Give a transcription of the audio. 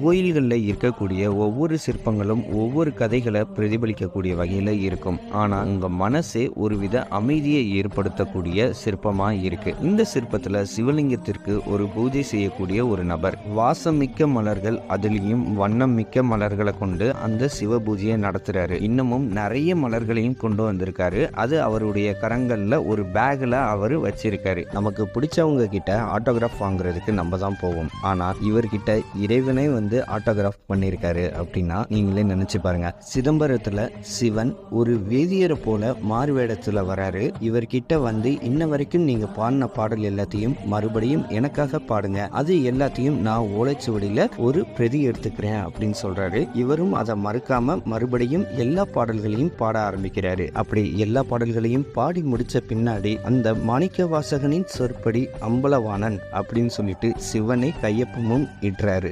கோயில்களில் இருக்கக்கூடிய ஒவ்வொரு சிற்பங்களும் ஒவ்வொரு கதைகளை பிரதிபலிக்கக்கூடிய வகையில் இருக்கும். ஆனால் உங்கள் மனசே ஒருவித அமைதியை ஏற்படுத்தக்கூடிய சிற்பமாக இருக்கு. இந்த சிற்பத்தில் சிவலிங்கத்திற்கு ஒரு பூஜை செய்யக்கூடிய ஒரு நபர். வாசமிக்க மலர்கள் அதுலேயும் வண்ணம் மிக்க மலர்களை கொண்டு அந்த சிவ பூஜையை நடத்துறாரு. இன்னமும் நிறைய மலர்களையும் கொண்டு வந்திருக்காரு. அது அவருடைய கரங்களில் ஒரு பேக்கில் அவர் வச்சிருக்காரு. நமக்கு பிடிச்சவங்க கிட்ட ஆட்டோகிராஃப் வாங்குறதுக்கு நம்ம தான் போவோம். ஆனால் இவர்கிட்ட இறைவனை வந்து வந்து ஆட்டோகிராஃப் பண்ணியிருக்காரு அப்படின்னா நீங்களே நினைச்சு பாருங்க. சிதம்பரத்தில் சிவன் ஒரு வேதியரை போல மாறுவேடத்தில் வராரு. இவர்கிட்ட வந்து இன்ன வரைக்கும் நீங்க பாடின பாடல் எல்லாத்தையும் மறுபடியும் எனக்காக பாடுங்க. அது எல்லாத்தையும் நான் ஓலைச்சுவடியில் ஒரு பிரதி எடுத்துக்கிறேன் அப்படின்னு சொல்றாரு. இவரும் அதை மறுக்காம மறுபடியும் எல்லா பாடல்களையும் பாட ஆரம்பிக்கிறாரு. அப்படி எல்லா பாடல்களையும் பாடி முடிச்ச பின்னாடி அந்த மாணிக்க வாசகனின் சொற்படி அம்பலவாணன் அப்படின்னு சொல்லிட்டு சிவனை கையொப்பமும் இடுறாரு